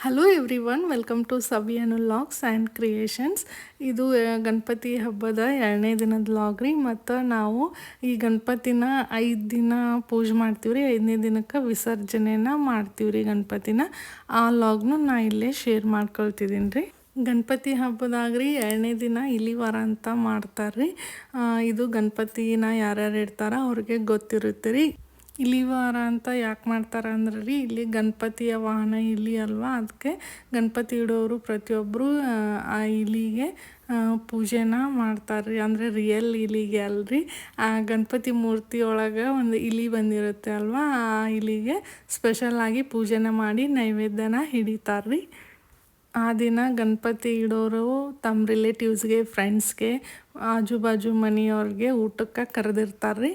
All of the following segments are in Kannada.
Hello everyone welcome to ಸವಿಯನು ಲಾಗ್ಸ್ ಆ್ಯಂಡ್ ಕ್ರಿಯೇಷನ್ಸ್ ಇದು ಗಣಪತಿ ಹಬ್ಬದ ಎರಡನೇ ದಿನದ ಲಾಗ್ ರೀ. ಮತ್ತು ನಾವು ಈ ಗಣಪತಿನ ಐದು ದಿನ ಪೂಜೆ ಮಾಡ್ತೀವಿ ರೀ. ಐದನೇ ದಿನಕ್ಕೆ ವಿಸರ್ಜನೆನ ಮಾಡ್ತೀವಿ ರೀ ಗಣಪತಿನ. ಆ ಲಾಗ್ನು ನಾ ಇಲ್ಲೇ ಶೇರ್ ಮಾಡ್ಕೊಳ್ತಿದ್ದೀನಿ ರೀ. ಗಣಪತಿ ಹಬ್ಬದಾಗ ರೀ ಎರಡನೇ ದಿನ ಇಲಿವಾರ ಅಂತ ಮಾಡ್ತಾರೆ ರೀ. ಇದು ಗಣಪತಿನ ಯಾರ್ಯಾರು ಇಡ್ತಾರ ಅವ್ರಿಗೆ ಗೊತ್ತಿರುತ್ತೆ ರೀ. ಇಲಿವಾರ ಅಂತ ಯಾಕೆ ಮಾಡ್ತಾರೆ ಅಂದ್ರೆ ರೀ ಇಲ್ಲಿ ಗಣಪತಿಯ ವಾಹನ ಇಲಿ ಅಲ್ವಾ? ಅದಕ್ಕೆ ಗಣಪತಿ ಇಡೋರು ಪ್ರತಿಯೊಬ್ಬರು ಆ ಇಲಿಗೆ ಪೂಜೆನ ಮಾಡ್ತಾರೆ ರೀ ಅಂದರೆ ರಿಯಲ್ ಇಲಿಗೆ ಅಲ್ರಿ. ಆ ಗಣಪತಿ ಮೂರ್ತಿ ಒಳಗೆ ಒಂದು ಇಲಿ ಬಂದಿರುತ್ತೆ ಅಲ್ವಾ? ಆ ಇಲಿಗೆ ಸ್ಪೆಷಲ್ ಆಗಿ ಪೂಜೆನ ಮಾಡಿ ನೈವೇದ್ಯನ ಹಿಡಿತಾರೆ ರೀ ಆ ದಿನ ಗಣಪತಿ ಇಡೋರು ತಮ್ಮ ರಿಲೇಟಿವ್ಸ್ಗೆ ಫ್ರೆಂಡ್ಸ್ಗೆ ಆಜು ಬಾಜು ಮನೆಯವ್ರಿಗೆ ಊಟಕ್ಕೆ ಕರೆದಿರ್ತಾರೆ ರೀ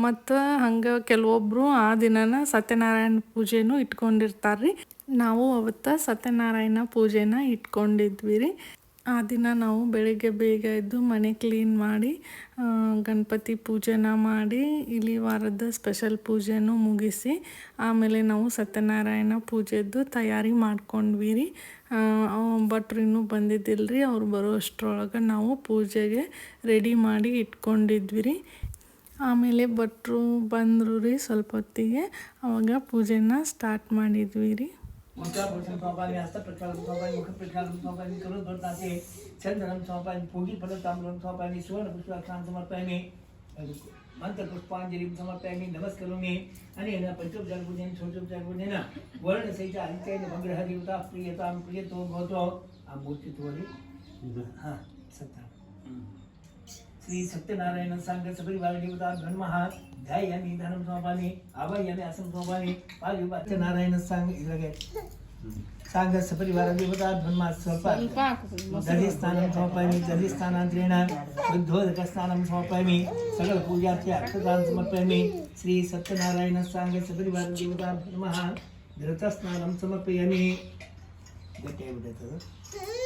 ಮತ್ತು ಹಂಗೆ ಕೆಲವೊಬ್ಬರು ಆ ದಿನನ ಸತ್ಯನಾರಾಯಣ ಪೂಜೆನೂ ಇಟ್ಕೊಂಡಿರ್ತಾರೆ ರೀ ನಾವು ಅವತ್ತು ಸತ್ಯನಾರಾಯಣ ಪೂಜೆನ ಇಟ್ಕೊಂಡಿದ್ವಿ ರೀ ಆ ದಿನ ನಾವು ಬೆಳಿಗ್ಗೆ ಬೇಗ ಎದ್ದು ಮನೆ ಕ್ಲೀನ್ ಮಾಡಿ ಗಣಪತಿ ಪೂಜೆನ ಮಾಡಿ ಇಲ್ಲಿ ವಾರದ ಸ್ಪೆಷಲ್ ಪೂಜೆನೂ ಮುಗಿಸಿ, ಆಮೇಲೆ ನಾವು ಸತ್ಯನಾರಾಯಣ ಪೂಜೆದ್ದು ತಯಾರಿ ಮಾಡ್ಕೊಂಡ್ವಿ ರೀ ಭಟ್ರು ಇನ್ನೂ ಬಂದಿದ್ದಿಲ್ಲ ರೀ ಅವ್ರು ಬರೋ ಅಷ್ಟರೊಳಗೆ ನಾವು ಪೂಜೆಗೆ ರೆಡಿ ಮಾಡಿ ಇಟ್ಕೊಂಡಿದ್ವಿ ರೀ ಆಮೇಲೆ ಭಟ್ರು ಬಂದರು ರೀ ಸ್ವಲ್ಪ ಹೊತ್ತಿಗೆ, ಅವಾಗ ಪೂಜೆನ ಸ್ಟಾರ್ಟ್ ಮಾಡಿದ್ವಿ ರೀ મોટા ભોજન સ્વાભાવી હસ્ત પ્રક્ષાલન સ્વાભાવી મુખ પ્રક્ષાલન સ્વાભાવી કરોડ ભરતાથી ચંદ્રમ સ્વાભાવી ભોગી ફલતામ્રમ સ્વાભાવી સુવર્ણ પુષ્પાક્ષાન સમર્પયામી મંત્ર પુષ્પાંજલિ સમર્પયામી નમસ્કરોમી, અને એના પંચોપચાર પૂજન છોટોપચાર પૂજન, વર્ણ સહિત અંત્ય ભગ્રહ દેવતા, પ્રિયતા પ્રિયતો ભવતો, આ મૂર્તિ થોડી હા, સત્તા. श्री सत्यनारायण सांग वाले देवता ब्रह्महार ध्याय यानी धनम सोपानी आभा यानी असम आसम समापाने पाजू सत्यनारायण सांग इलागे सांग सपरिवार देवता ब्रह्म स्वपान दधि स्नानम समापामि दधि स्नानांतरेण वृद्धोदक स्नानम समापामि सकल पूजार्थे अक्षतान समर्पयामि। श्री सत्यनारायण सांग सपरिवार देवता ब्रह्महार धृतस्नानं समर्पयामि। गटे विडतः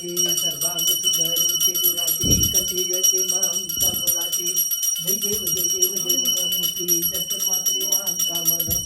सर्वांगी सर्वांग सुंदर तिरुराती कटी जके माम तमराती जय देव जय देव जय मूर्ति दर्शन मात्र मान कामना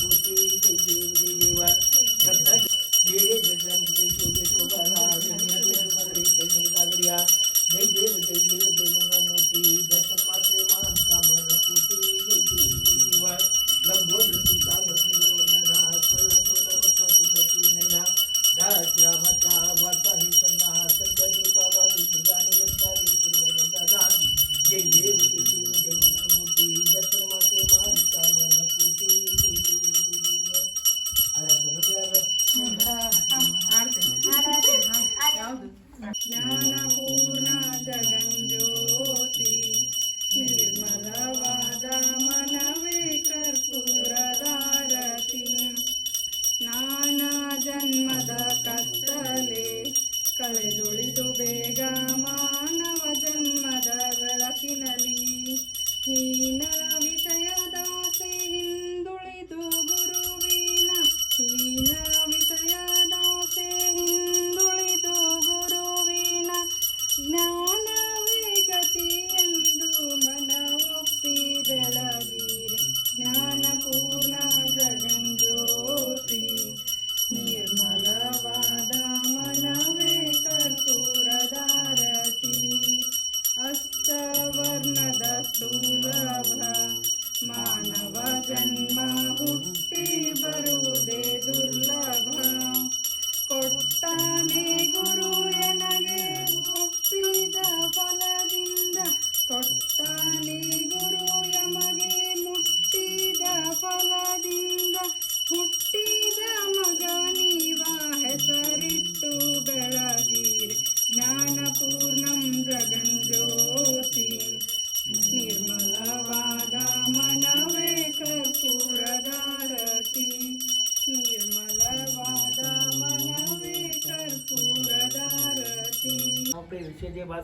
ಜನ್ಮ ಹುಟ್ಟಿ ಬರುವುದೇ ದುರ್ಲಭ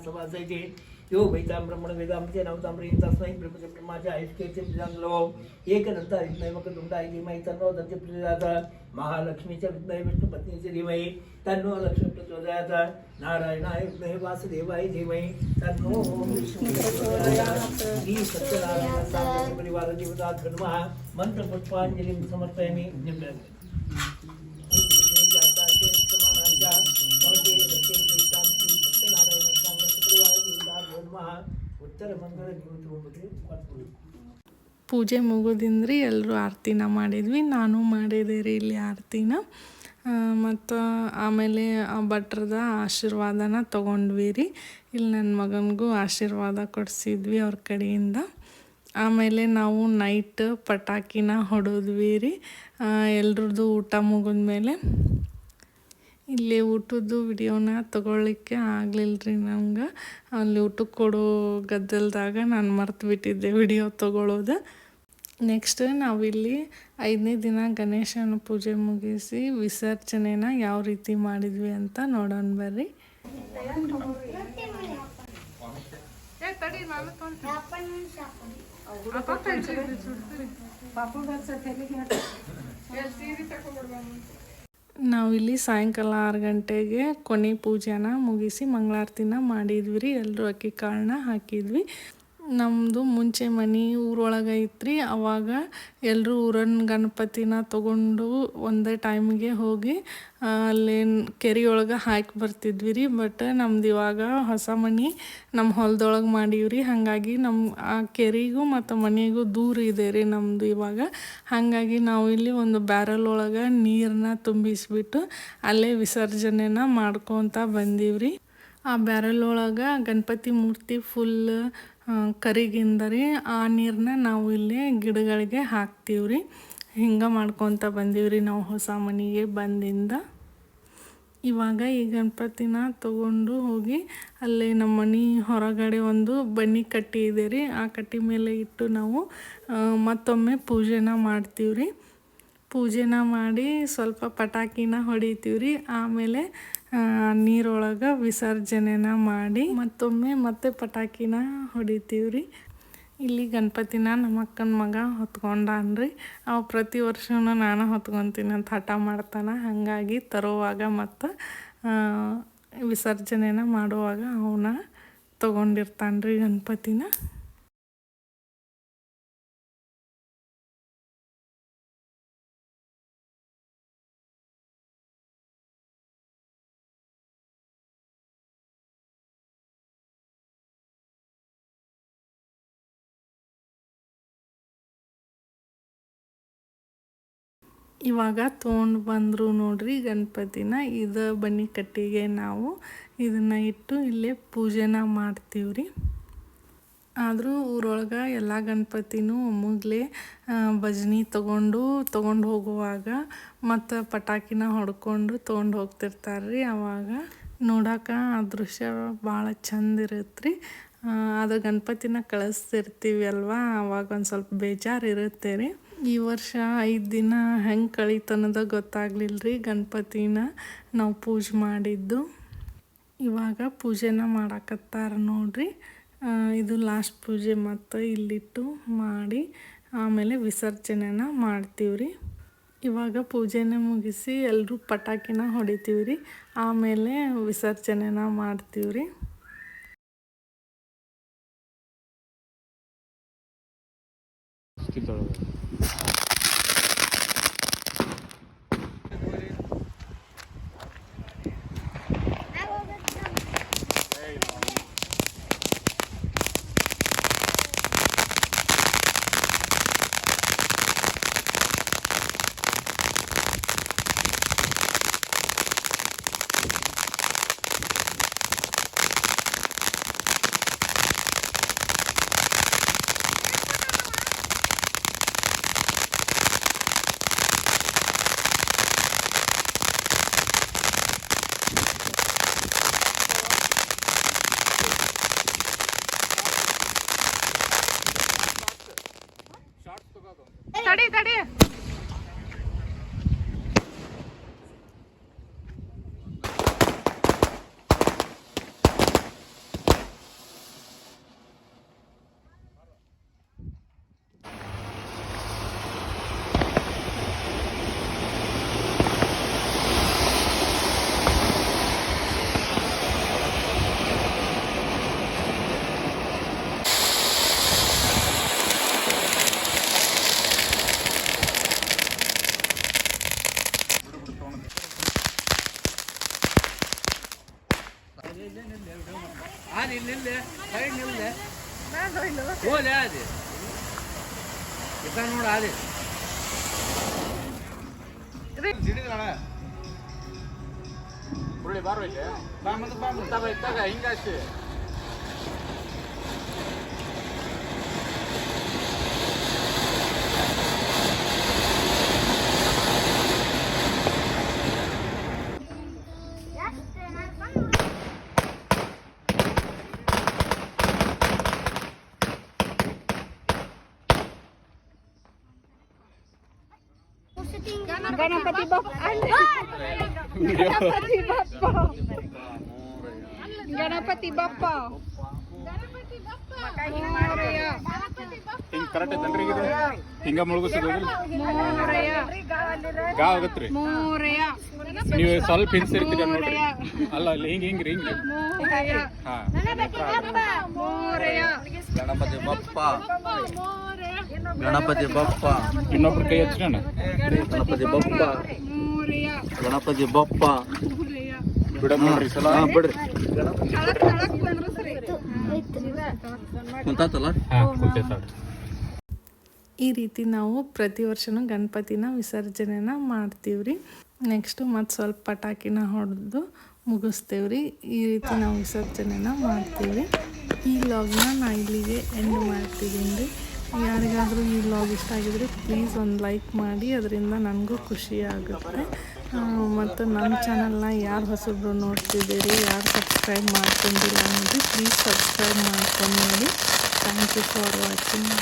वासायचे यो वैता ब्रह्मण वेदामचे नवतांब्रे तस्मै ब्रह्मचे ब्रह्माच्या ऐष्केचे विधानलो एक दत्ता विज्ञय मग दुंडा धीमय तन्नो दत्त प्रचोदयात महालक्ष्मीच्या विज्ञय विष्णू पत्नीचे धीमय तन्नो लक्ष्मी प्रचोदयात नारायणाय विज्ञय वासुदेवाय धीमय तन्नो विष्णू प्रचोदयात श्री सत्यनारायण परिवार देवता धर्म मंत्रपुष्पांजलिं समर्पयामि ಪೂಜೆ ಮುಗಿದಿಂದ್ರಿ ಎಲ್ಲರೂ ಆರತಿನ ಮಾಡಿದ್ವಿ, ನಾನು ಮಾಡಿದೆ ರೀ ಇಲ್ಲಿ ಆರತಿನ. ಮತ್ತು ಆಮೇಲೆ ಭಟ್ರದ ಆಶೀರ್ವಾದನ ತೊಗೊಂಡ್ವಿ ರೀ. ಇಲ್ಲಿ ನನ್ನ ಮಗನಿಗೂ ಆಶೀರ್ವಾದ ಕೊಡಿಸಿದ್ವಿ ಅವ್ರ ಕಡೆಯಿಂದ. ಆಮೇಲೆ ನಾವು ನೈಟ್ ಪಟಾಕಿನ ಹೊಡೆದ್ವಿ ರೀ. ಎಲ್ರದ್ದು ಊಟ ಮುಗಿದ್ಮೇಲೆ ಇಲ್ಲಿ ಊಟದ್ದು ವಿಡಿಯೋನ ತಗೊಳ್ಳಿಕ್ಕೆ ಆಗಲಿಲ್ಲ ರೀ ನಮ್ಗೆ. ಅಲ್ಲಿ ಊಟಕ್ಕೆ ಕೊಡೋ ಗದ್ದಲ್ದಾಗ ನಾನು ಮರ್ತು ಬಿಟ್ಟಿದ್ದೆ ವಿಡಿಯೋ ತಗೊಳ್ಳೋದು ನೆಕ್ಸ್ಟ್ ನಾವಿಲ್ಲಿ ಐದನೇ ದಿನ ಗಣೇಶನ ಪೂಜೆ ಮುಗಿಸಿ ವಿಸರ್ಜನೆನ ಯಾವ ರೀತಿ ಮಾಡಿದ್ವಿ ಅಂತ ನೋಡೋಣ ಬರ್ರಿ. ನಾವಿಲ್ಲಿ ಸಾಯಂಕಾಲ ಆರು ಗಂಟೆಗೆ ಕೊನೆ ಪೂಜೆನ ಮುಗಿಸಿ ಮಂಗಳಾರತಿನ ಮಾಡಿದ್ವಿ ರೀ. ಎಲ್ಲರೂ ಅಕ್ಕಿ ಕಾಳನ್ನ ಹಾಕಿದ್ವಿ. ನಮ್ಮದು ಮುಂಚೆ ಮನೆ ಊರೊಳಗೆ ಐತ್ರಿ. ಅವಾಗ ಎಲ್ಲರೂ ಊರನ್ನ ಗಣಪತಿನ ತಗೊಂಡು ಒಂದೇ ಟೈಮ್ಗೆ ಹೋಗಿ ಅಲ್ಲೇನು ಕೆರೆಯೊಳಗೆ ಹಾಕಿ ಬರ್ತಿದ್ವಿ ರೀ ಬಟ್ ನಮ್ದು ಇವಾಗ ಹೊಸ ಮನೆ ನಮ್ಮ ಹೊಲದೊಳಗೆ ಮಾಡೀವಿ ಹಾಗಾಗಿ ನಮ್ಮ ಆ ಕೆರೆಗೂ ಮತ್ತು ಮನೆಗೂ ದೂರ ಇದೆ ರೀ ನಮ್ಮದು ಇವಾಗ. ಹಾಗಾಗಿ ನಾವು ಇಲ್ಲಿ ಒಂದು ಬ್ಯಾರಲ್ ಒಳಗೆ ನೀರನ್ನ ತುಂಬಿಸ್ಬಿಟ್ಟು ಅಲ್ಲೇ ವಿಸರ್ಜನೆನ ಮಾಡ್ಕೊತ ಬಂದೀವಿ ಆ ಬ್ಯಾರಲ್ ಒಳಗೆ ಗಣಪತಿ ಮೂರ್ತಿ ಫುಲ್ ಕರಿಗಿಂದ ರೀ ಆ ನೀರನ್ನ ನಾವು ಇಲ್ಲಿ ಗಿಡಗಳಿಗೆ ಹಾಕ್ತೀವಿ ರೀ ಹಿಂಗೆ ಮಾಡ್ಕೊತ ಬಂದೀವಿ ರೀ ನಾವು ಹೊಸ ಮನೆಗೆ ಬಂದಿಂದ. ಇವಾಗ ಈ ಗಣಪತಿನ ತಗೊಂಡು ಹೋಗಿ ಅಲ್ಲಿ ನಮ್ಮ ಮನೆ ಹೊರಗಡೆ ಒಂದು ಬನ್ನಿ ಕಟ್ಟಿ ಇದೆ ರೀ. ಆ ಕಟ್ಟಿ ಮೇಲೆ ಇಟ್ಟು ನಾವು ಮತ್ತೊಮ್ಮೆ ಪೂಜೆನ ಮಾಡ್ತೀವಿ ರೀ ಪೂಜೆನ ಮಾಡಿ ಸ್ವಲ್ಪ ಪಟಾಕಿನ ಹೊಡಿತೀವಿ ರೀ ಆಮೇಲೆ ನೀರೊಳಗೆ ವಿಸರ್ಜನೆನ ಮಾಡಿ ಮತ್ತೊಮ್ಮೆ ಮತ್ತೆ ಪಟಾಕಿನ ಹೊಡಿತೀವ್ರಿ. ಇಲ್ಲಿ ಗಣಪತಿನ ನಮ್ಮ ಅಕ್ಕನ ಮಗ ಹೊತ್ಕೊಂಡಾನ್ರಿ. ಅವ ಪ್ರತಿ ವರ್ಷವೂ ನಾನು ಹೊತ್ಕೊತೀನಿ ಅಂತ ಹಠ ಮಾಡ್ತಾನೆ. ಹಾಗಾಗಿ ತರುವಾಗ ಮತ್ತು ವಿಸರ್ಜನೆನ ಮಾಡುವಾಗ ಅವನ್ನ ತೊಗೊಂಡಿರ್ತಾನ್ರಿ ಗಣಪತಿನ. ಇವಾಗ ತೊಗೊಂಡು ಬಂದರು ನೋಡ್ರಿ ಗಣಪತಿನ. ಇದು ಬನ್ನಿ ಕಟ್ಟಿಗೆ ನಾವು ಇದನ್ನು ಇಟ್ಟು ಇಲ್ಲೇ ಪೂಜೆನ ಮಾಡ್ತೀವಿ ರೀ ಆದರೂ ಊರೊಳಗೆ ಎಲ್ಲ ಗಣಪತಿನೂ ಒಮ್ಮಗ್ಲೇ ಭಜನಿ ತೊಗೊಂಡು ತೊಗೊಂಡು ಹೋಗುವಾಗ ಮತ್ತು ಪಟಾಕಿನ ಹೊಡ್ಕೊಂಡು ತೊಗೊಂಡು ಹೋಗ್ತಿರ್ತಾರೆ ರೀ ಅವಾಗ. ನೋಡೋಕೆ ಆ ದೃಶ್ಯ ಭಾಳ ಚಂದ ಇರುತ್ತೆ ರೀ ಅದು ಗಣಪತಿನ ಕಳಿಸ್ತಿರ್ತೀವಿ ಅಲ್ವಾ? ಆವಾಗ ಒಂದು ಸ್ವಲ್ಪ ಬೇಜಾರು ಇರುತ್ತೆ ರೀ. ಈ ವರ್ಷ ಐದು ದಿನ ಹೆಂಗೆ ಕಳೀತನದ ಗೊತ್ತಾಗ್ಲಿಲ್ಲ ರೀ ಗಣಪತಿನ ನಾವು ಪೂಜೆ ಮಾಡಿದ್ದು. ಇವಾಗ ಪೂಜೆನ ಮಾಡಾಕತ್ತಾರ ನೋಡ್ರಿ. ಇದು ಲಾಸ್ಟ್ ಪೂಜೆ ಮತ್ತು ಇಲ್ಲಿಟ್ಟು ಮಾಡಿ ಆಮೇಲೆ ವಿಸರ್ಜನೆನ ಮಾಡ್ತೀವಿ ರೀ ಇವಾಗ ಪೂಜೆನ ಮುಗಿಸಿ ಎಲ್ಲರೂ ಪಟಾಕಿನ ಹೊಡಿತೀವಿ ರೀ ಆಮೇಲೆ ವಿಸರ್ಜನೆನ ಮಾಡ್ತೀವಿ ರೀ ಕಿತ್ತೊಳಗೆ هذه نلة هاي نلة ما نلة ولا هذه يبقى نور هذه புள்ளி பார்வைட்டு பாம்பு பாம்பு தவை தகை இங்காச்சு ಗಣಪತಿ ಬಪ್ಪ. ಗಣಪತಿ ಬಪ್ಪ. ಹಿಂಗ್ ಕರೆಕ್ಟ್ ಐತನ್ರಿ ಇದು? ಹಿಂಗ ಮುಳುಗಿಸೋದು ಗಾ ಆಗತ್ರಿ? ನೀವು ಸ್ವಲ್ಪ ಹಿಂಸಿರ್ತೀರ ನೋಡ್ರಿ. ಅಲ್ಲ ಅಲ್ಲಿ ಹಿಂಗ್ ಹಿಂಗ್ರಿ ಹಿಂಗ್ ಹಾ. ಗಣಪತಿ ಬಪ್ಪ. ಗಣಪತಿ ಬಪ್ಪ. ಇನ್ನೊಬ್ರು ಕೈ ಹಚ್ಚೋಣ ಗಣಪತಿ ಬಪ್ಪ. ಗಣಪತಿ ಬಪ್ಪ. ಈ ರೀತಿ ನಾವು ಪ್ರತಿ ವರ್ಷನೂ ಗಣಪತಿನ ವಿಸರ್ಜನೆನ ಮಾಡ್ತೀವಿ ನೆಕ್ಸ್ಟ್ ಮತ್ತೆ ಸ್ವಲ್ಪ ಪಟಾಕಿನ ಹೊಡೆದು ಮುಗಿಸ್ತೇವ್ರಿ. ಈ ರೀತಿ ನಾವು ವಿಸರ್ಜನೆನ ಮಾಡ್ತೀವಿ. ಈ ಲಾಗ್ನ ನಾ ಇಲ್ಲಿಗೆ ಎಂಡ್ ಮಾಡ್ತಿದ್ದೀನಿ. ರೀ ಯಾರಿಗಾದರೂ ಈ ಲಾಗ್ ಇಷ್ಟ ಆಗಿದ್ರೆ ಪ್ಲೀಸ್ ಒಂದು ಲೈಕ್ ಮಾಡಿ, ಅದರಿಂದ ನನಗೂ ಖುಷಿ ಆಗುತ್ತೆ. ಮತ್ತು ನನ್ನ ಚಾನಲ್ನ ಯಾರು ಹೊಸಬ್ರು ನೋಡ್ತಿದ್ದೀರಿ, ಯಾರು ಸಬ್ಸ್ಕ್ರೈಬ್ ಮಾಡ್ಕೊಂಡಿಲ್ಲ ಅನ್ನೋದು ಪ್ಲೀಸ್ ಸಬ್ಸ್ಕ್ರೈಬ್ ಮಾಡ್ಕೊಂಡು ನೋಡಿ. Thank you for watching